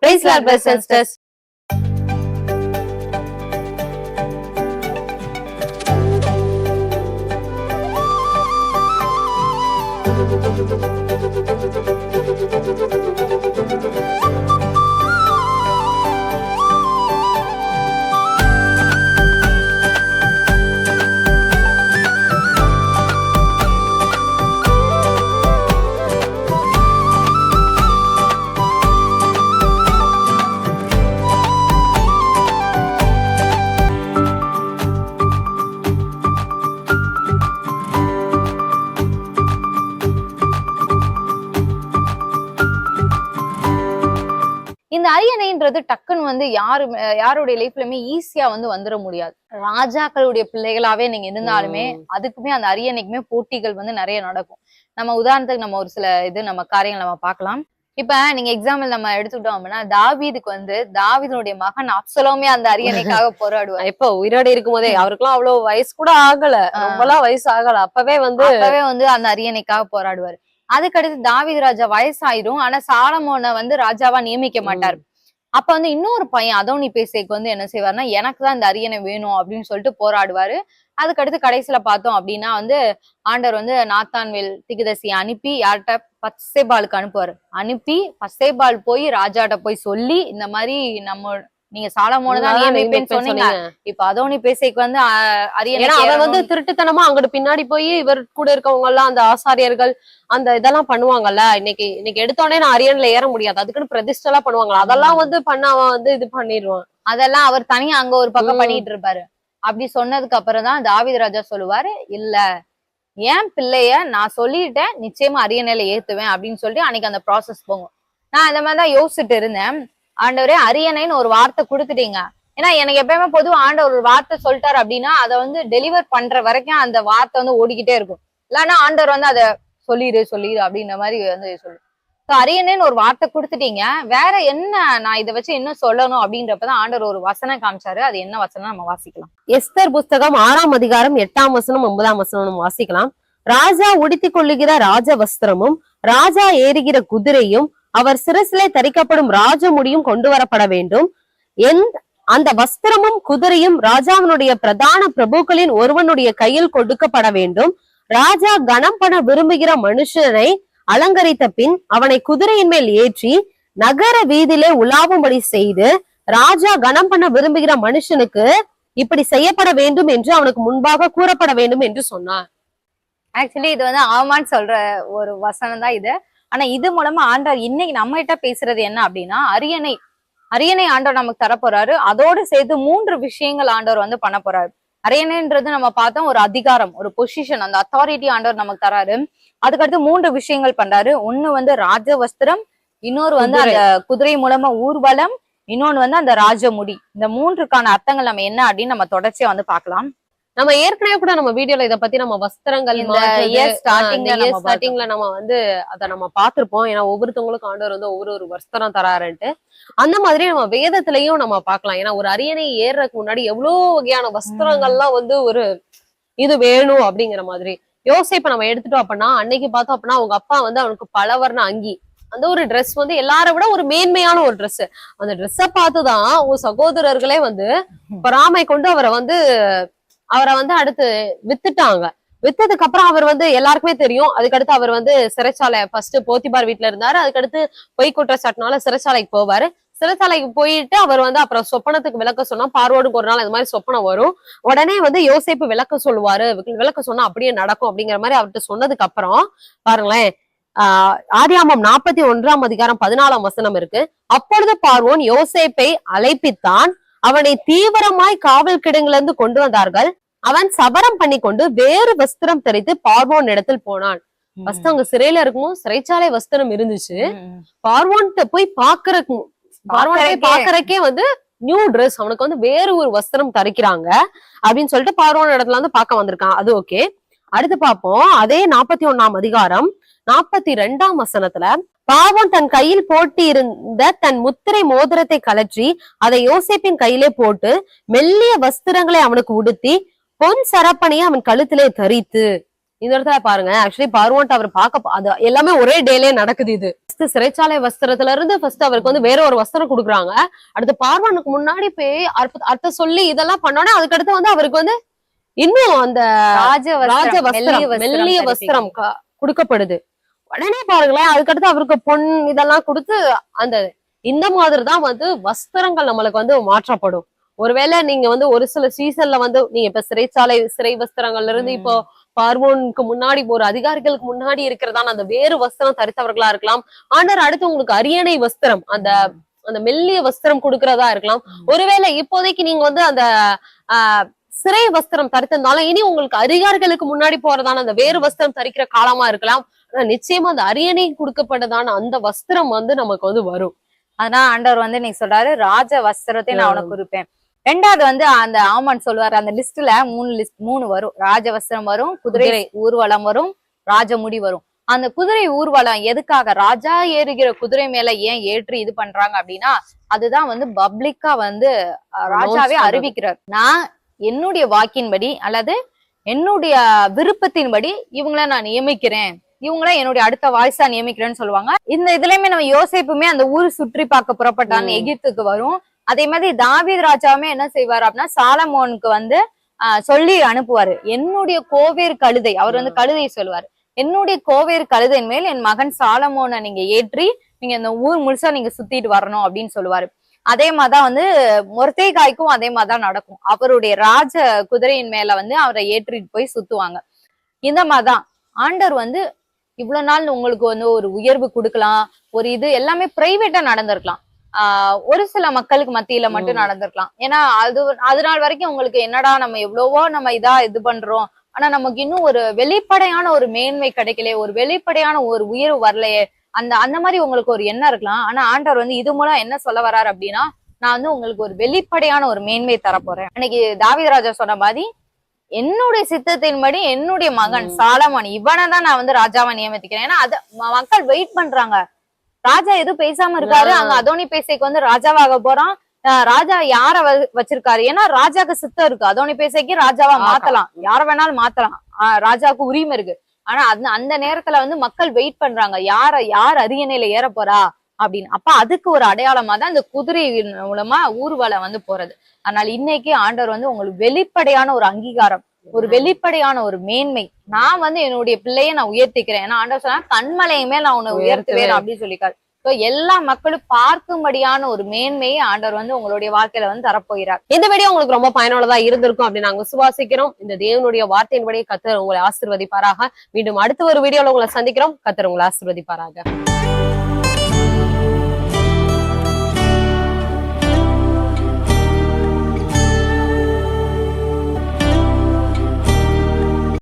Please love my sisters. இந்த அரியணைன்றது டக்குன்னு வந்து யாரு யாருடைய லைஃப்லயுமே ஈஸியா வந்து வந்துட முடியாது. ராஜாக்களுடைய பிள்ளைகளாவே நீங்க இருந்தாலுமே அதுக்குமே அந்த அரியணைக்குமே போட்டிகள் வந்து நிறைய நடக்கும். நம்ம உதாரணத்துக்கு நம்ம ஒரு சில இது நம்ம காரியங்கள் நம்ம பார்க்கலாம். இப்ப நீங்க எக்ஸாம்பிள் நம்ம எடுத்துக்கிட்டோம் அப்படின்னா தாவீதுக்கு வந்து தாவீதுடைய மகன் அப்சலோமே அந்த அரியணைக்காக போராடுவார். இப்ப உயிரோட இருக்கும் போதே அவருக்குலாம் அவ்வளவு வயசு கூட ஆகல. ரொம்பலாம் வயசு ஆகல. அப்பவே வந்து அப்பவே வந்து அந்த அரியணைக்காக போராடுவார். அதுக்கடுத்து தாவீது ராஜா வயசாயிரும். ஆனா சாலமோனை வந்து ராஜாவா நியமிக்க மாட்டார். அப்ப வந்து இன்னொரு பையன் அதோனி பேசைக்கு வந்து என்ன செய்வார்னா எனக்கு தான் இந்த அரியணை வேணும் அப்படின்னு சொல்லிட்டு போராடுவாரு. அதுக்கடுத்து கடைசியில பார்த்தோம் அப்படின்னா வந்து ஆண்டவர் வந்து நாத்தான்வேல் திகுதசி அனுப்பி யார்கிட்ட? பச்சைபாலுக்கு அனுப்புவாரு. அனுப்பி பச்சைபால் போய் ராஜாட்ட போய் சொல்லி இந்த மாதிரி நம்ம நீங்க சாலமோனை தான் நியமிப்பேன்னு சொன்னீங்க. இப்ப அதோனி பேசைக்கு வந்து ஏன்னா அவன் வந்து திருட்டுத்தனமா அங்கிட்டு பின்னாடி போய் இவர் கூட இருக்கவங்க எல்லாம் அந்த ஆசாரியர்கள் அந்த இதெல்லாம் பண்ணுவாங்கல்ல இன்னைக்கு இன்னைக்கு எடுத்தோடனே நான் அரியன்ல ஏற முடியாது. அதுக்குன்னு பிரதிஷ்டை எல்லாம் பண்ணுவாங்களா? அதெல்லாம் வந்து பண்ண அவன் வந்து இது பண்ணிடுவான் அதெல்லாம் அவர் தனியா அங்க ஒரு பக்கம். பண்ணிட்டு இருப்பாரு. அப்படி சொன்னதுக்கு அப்புறம் தான் தாவீது ராஜா சொல்லுவாரு இல்ல என் பிள்ளைய நான் சொல்லிட்டேன் நிச்சயமா அரியணையில ஏத்துவேன் அப்படின்னு சொல்லிட்டு அன்னைக்கு அந்த ப்ராசஸ் போகும். நான் இந்த மாதிரி தான் யோசிச்சுட்டு இருந்தேன். ஆண்டவரே அரியணைன்னு ஒரு வார்த்தை கொடுத்துட்டீங்க. ஏன்னா எனக்கு எப்பயுமே பொதுவாக ஆண்டவர் ஒரு வார்த்தை சொல்லிட்டாரு அப்படின்னா அதை வந்து டெலிவர் பண்ற வரைக்கும் அந்த வார்த்தை வந்து ஓடிக்கிட்டே இருக்கும். இல்லைன்னா ஆண்டவர் வந்து அதை சொல்லிடு சொல்லிடு அப்படின்ற மாதிரி வந்து சொல்லு ஸோ அரியணைன்னு ஒரு வார்த்தை கொடுத்துட்டீங்க. வேற என்ன நான் இதை வச்சு இன்னும் சொல்லணும் அப்படின்றப்பதான் ஆண்டவர் ஒரு வசனம் காமிச்சாரு. அது என்ன வசனம் நம்ம வாசிக்கலாம். எஸ்தர் புஸ்தகம் ஆறாம் அதிகாரம் எட்டாம் வசனம் ஒன்பதாம் வசனம் நம்ம வாசிக்கலாம். ராஜா உடுத்திக் கொள்ளுகிற ராஜ வஸ்திரமும் ராஜா ஏறுகிற குதிரையும் அவர் சிரசிலே தரிக்கப்படும் ராஜமுடியும் கொண்டு வரப்பட வேண்டும். எந்த அந்த வஸ்திரமும் குதிரையும் ராஜாவினுடைய பிரதான பிரபுக்களின் ஒருவனுடைய கையில் கொடுக்கப்பட வேண்டும். ராஜா கனம் பண்ண விரும்புகிற மனுஷனை அலங்கரித்த பின் அவனை குதிரையின் மேல் ஏற்றி நகர வீதியிலே உலாவும்படி செய்து ராஜா கனம் பண்ண விரும்புகிற மனுஷனுக்கு இப்படி செய்யப்பட வேண்டும் என்று அவனுக்கு முன்பாக கூறப்பட வேண்டும் என்று சொன்னார். ஆக்சுவலி இது வந்து ஆமான்னு சொல்ற ஒரு வசனம் தான் இது. ஆனா இது மூலமா ஆண்டவர் இன்னைக்கு நம்ம கிட்ட பேசுறது என்ன அப்படின்னா அரியணை அரியணை ஆண்டவர் நமக்கு தரப்போறாரு. அதோடு சேர்த்து மூன்று விஷயங்கள் ஆண்டவர் வந்து பண்ண போறாரு. அரியணைன்றது நம்ம பார்த்தோம் ஒரு அதிகாரம் ஒரு பொசிஷன் அந்த அத்தாரிட்டி ஆண்டவர் நமக்கு தராரு. அதுக்கடுத்து மூன்று விஷயங்கள் பண்றாரு. ஒண்ணு வந்து ராஜ வஸ்திரம் இன்னொரு வந்து அந்த குதிரை மூலமா ஊர்வலம் இன்னொன்னு வந்து அந்த ராஜமுடி. இந்த மூன்றுக்கான அர்த்தங்கள் நம்ம என்ன அப்படின்னு நம்ம தொடர்ச்சியா வந்து பார்க்கலாம். நம்ம ஏற்கனவே கூட நம்ம வீடியோல இத பத்தி நம்ம வஸ்திரங்கள் இந்த மாற்றுறது, year ஆஹ் starting இந்த ல year நம்ம வந்து அத நம்ம பார்த்திருப்போம். ஏன்னா ஒவ்வொருத்தவங்களுக்கும் ஆண்டவர் வந்து ஒவ்வொரு ஒரு வஸ்திரம் தராருன்ட்டு. அந்த மாதிரி நம்ம வேதத்திலையும் நம்ம பார்க்கலாம். ஏன்னா ஒரு அரியணை ஏறுறதுக்கு முன்னாடி எவ்வளவு வகையான வஸ்திரங்கள்லாம் வந்து ஒரு இது வேணும் அப்படிங்கிற மாதிரி. யோசிப்ப நம்ம எடுத்துட்டோம் அப்படின்னா அன்னைக்கு பார்த்தோம் அப்படின்னா அவங்க அப்பா வந்து அவனுக்கு பலவர்ண அங்கி. அந்த ஒரு Dress வந்து எல்லாரை விட ஒரு மேன்மையான ஒரு Dress. அந்த ட்ரெஸ்ஸை பார்த்துதான் உன் சகோதரர்களே வந்து பொறாமை கொண்டு அவரை வந்து அவரை வந்து அடுத்து வித்துட்டாங்க. வித்ததுக்கு அப்புறம் அவர் வந்து எல்லாருக்குமே தெரியும். அதுக்கடுத்து அவர் வந்து சிறைச்சாலை ஃபர்ஸ்ட் போத்திபார் வீட்டுல இருந்தாரு. அதுக்கடுத்து பொய் குற்றச்சாட்டுனால சிறைச்சாலைக்கு போவாரு. சிறைச்சாலைக்கு போயிட்டு அவர் வந்து அப்புறம் சொப்பனத்துக்கு விளக்க சொன்னா பார்வோடுக்கு ஒரு நாள் இந்த மாதிரி சொப்பனம் வரும். உடனே வந்து யோசிப்பு விளக்க சொல்லுவாரு. விளக்க சொன்னா அப்படியே நடக்கும் அப்படிங்கிற மாதிரி அவர்கிட்ட சொன்னதுக்கு அப்புறம் பாருங்களேன் ஆஹ் ஆதியாமம் நாற்பத்தி ஒன்றாம் அதிகாரம் பதினாலாம் வசனம் இருக்கு. அப்பொழுது பார்வோன் யோசேப்பை அழைப்பித்தான் அவனை தீவிரமாய் காவல் கிடங்குல இருந்து கொண்டு வந்தார்கள். அவன் சபரம் பண்ணி கொண்டு வேறு வஸ்திரம் தரித்து பார்வோன் இடத்தில் போனான். ஃபர்ஸ்ட் அங்க சிறையில இருக்கும் சிறைச்சாலை வஸ்திரம் இருந்துச்சு. ம். பார்வோன்ட்ட போய் பாக்குறக்கு பார்வோன் பாக்குறக்கே வந்து நியூ Dress அவனுக்கு வந்து வேறு ஒரு வஸ்திரம் தரிக்கிறாங்க. அப்படின்னு சொல்லிட்டு பார்வோன் இடத்துல வந்து பார்க்க வந்திருக்கான். அது ஓகே அடுத்து பார்ப்போம். அதே நாற்பத்தி ஒண்ணாம் அதிகாரம் நாற்பத்தி ரெண்டாம் வசனத்துல பார்வோன் தன் கையில் போட்டி இருந்த தன் முத்திரை மோதிரத்தை கலற்றி அதை யோசேப்பின் கையிலே போட்டு மெல்லிய வஸ்திரங்களை அவனுக்கு உடுத்தி பொன் சரப்பனையை அவன் கழுத்திலே தரித்து. இந்த இடத்துல பாருங்க ஆக்சுவலி பார்வன்ட் அவர் பார்க்க அது எல்லாமே ஒரே டேலே நடக்குது இது. சிறைச்சாலை வஸ்திரத்துல இருந்து ஃபர்ஸ்ட் அவருக்கு வந்து வேற ஒரு வஸ்திரம் கொடுக்குறாங்க. அடுத்து பார்வனுக்கு முன்னாடி போய் அர்த்த சொல்லி இதெல்லாம் பண்ணோன்னே அதுக்கடுத்து வந்து அவருக்கு வந்து இன்னும் அந்த ராஜ ராஜ வஸ்திரம் மெல்லிய. வஸ்திரம் க- கொடுக்கப்படுது. உடனே பாருங்களேன் அதுக்கடுத்து அவருக்கு பொன் இதெல்லாம் கொடுத்து அந்த இந்த மாதிரி தான் வந்து வஸ்திரங்கள் நம்மளுக்கு வந்து மாற்றப்படும். ஒருவேளை நீங்க வந்து ஒரு சில சீசன்ல வந்து நீங்க இப்ப சிறைச்சாலை சிறை வஸ்திரங்கள்ல இருந்து இப்போ பார்வோனுக்கு முன்னாடி ஒரு அதிகாரிகளுக்கு முன்னாடி இருக்கிறதான அந்த வேறு வஸ்திரம் தரித்தவர்களா இருக்கலாம். ஆண்டர் அடுத்து உங்களுக்கு அரியணை வஸ்திரம் அந்த அந்த மெல்லிய வஸ்திரம் கொடுக்கறதா இருக்கலாம். ஒருவேளை இப்போதைக்கு நீங்க வந்து அந்த ஆஹ் சிறை வஸ்திரம் தரித்திருந்தாலும் இனி உங்களுக்கு அதிகாரிகளுக்கு முன்னாடி போறதான அந்த வேறு வஸ்திரம் தரிக்கிற காலமா இருக்கலாம். ஆனா நிச்சயமா அந்த அரியணை கொடுக்கப்பட்டதான அந்த வஸ்திரம் வந்து நமக்கு வந்து வரும். அதான் ஆண்டவர் வந்து நீ சொல்றாரு ராஜ வஸ்திரத்தை நான் உனக்கு கொடுப்பேன் ரெண்டாவது வந்து அந்த ஆமான் சொல்லுவாரு அந்த லிஸ்ட்ல மூணு லிஸ்ட் மூணு வரும். ராஜ வஸ்திரம் வரும் குதிரை. ஊர்வலம் வரும் ராஜமுடி வரும். அந்த குதிரை ஊர்வலம் எதுக்காக? ராஜா ஏறுகிற குதிரை மேல ஏன் ஏற்றி இது பண்றாங்க அப்படின்னா அதுதான் வந்து பப்ளிக்கா வந்து ராஜாவே. அறிவிக்கிறார். நான் என்னுடைய வாக்கின்படி அல்லது என்னுடைய விருப்பத்தின்படி இவங்கள நான் நியமிக்கிறேன். இவங்கள என்னுடைய அடுத்த வாய்ஸா நியமிக்கிறேன்னு சொல்லுவாங்க. இந்த இதுலயுமே நம்ம யோசிப்புமே அந்த ஊர் சுற்றி பார்க்க புறப்பட்டான்னு. எகிப்துக்கு வரும். அதே மாதிரி தாவீது ராஜாவுமே என்ன செய்வார் அப்படின்னா சாலமோனுக்கு வந்து சொல்லி அனுப்புவாரு. என்னுடைய கோவேர் கழுதை அவர் வந்து கழுதை சொல்லுவாரு. என்னுடைய கோவேர் கழுதையின் மேல் என் மகன் சாலமோனை நீங்க ஏற்றி நீங்க இந்த ஊர் முழுசா நீங்க சுத்திட்டு வரணும் அப்படின்னு சொல்லுவாரு. அதே மாதிரிதான் வந்து மொர்தேகாய்க்கும் அதே மாதிரிதான் நடக்கும். அவருடைய ராஜ குதிரையின் மேல வந்து அவரை ஏற்றிட்டு போய் சுத்துவாங்க. இந்த மாதிரிதான். ஆண்டர் வந்து இவ்வளவு நாள் உங்களுக்கு வந்து ஒரு உயர்வு கொடுக்கலாம் ஒரு இது எல்லாமே பிரைவேட்டா நடந்திருக்கலாம். ஆஹ் ஒரு சில மக்களுக்கு மத்தியில மட்டும். நடந்திருக்கலாம். ஏன்னா அது அது நாள் வரைக்கும் உங்களுக்கு என்னடா நம்ம எவ்வளவோ நம்ம இதா இது பண்றோம். ஆனா நமக்கு இன்னும் ஒரு வெளிப்படையான ஒரு மேன்மை கிடைக்கலையே ஒரு வெளிப்படையான ஒரு உயர்வு வரலையே. அந்த அந்த மாதிரி உங்களுக்கு ஒரு எண்ணம் இருக்கலாம். ஆனா ஆண்டவர் வந்து இது மூலம் என்ன சொல்ல வர்றாரு அப்படின்னா நான் வந்து உங்களுக்கு ஒரு வெளிப்படையான ஒரு மேன்மை தரப்போறேன். அன்னைக்கு தாவீதராஜா சொன்ன மாதிரி என்னுடைய சித்தத்தின்படி என்னுடைய மகன். சாலமன் இவனை தான் நான் வந்து ராஜாவை நியமித்துக்கிறேன். ஏன்னா அத மக்கள் வெயிட் பண்றாங்க. ராஜா எதுவும் பேசாம இருக்காரு. அங்க அதோனி பேசைக்கு வந்து ராஜாவாக போறான். ராஜா யார வச்சிருக்காரு? ஏன்னா ராஜாக்கு சித்தம் இருக்கு. அதோனி பேசைக்கு ராஜாவா. மாத்தலாம். யார வேணாலும் மாத்தலாம். ஆஹ் ராஜாவுக்கு உரிமை இருக்கு. ஆனா அந்த அந்த நேரத்துல வந்து மக்கள் வெயிட் பண்றாங்க. யார யார் அரியணையில ஏற போறா அப்படின்னு. அப்ப அதுக்கு ஒரு அடையாளமா தான் இந்த குதிரை மூலமா ஊர்வலம் வந்து போறது. அதனால இன்னைக்கு ஆண்டவர் வந்து உங்களுக்கு வெளிப்படையான ஒரு அங்கீகாரம் ஒரு வெளிப்படையான ஒரு மேன்மை. நான் வந்து என்னுடைய பிள்ளைய நான் உயர்த்திக்கிறேன். ஏன்னா ஆண்டவர் சொன்னா கண்மலையுமே நான் உன்னை உயர்த்துவேன். அப்படின்னு சொல்லிக்காரு So எல்லா மக்களும் பார்க்கும்படியான ஒரு மேன்மையை ஆண்டவர் வந்து உங்களுடைய வாழ்க்கையில வந்து தரப்போகிறார். இந்த வீடியோ உங்களுக்கு ரொம்ப பயனுள்ளதா இருந்திருக்கும் அப்படின்னு நாங்க விசுவாசிக்கிறோம் இந்த தேவனுடைய வார்த்தையின்படி கத்தர் உங்களை ஆசிர்வதிப்பாராக. மீண்டும் அடுத்த ஒரு வீடியோல உங்களை சந்திக்கிறோம். கத்தர் உங்களை ஆசிர்வதிப்பாராக.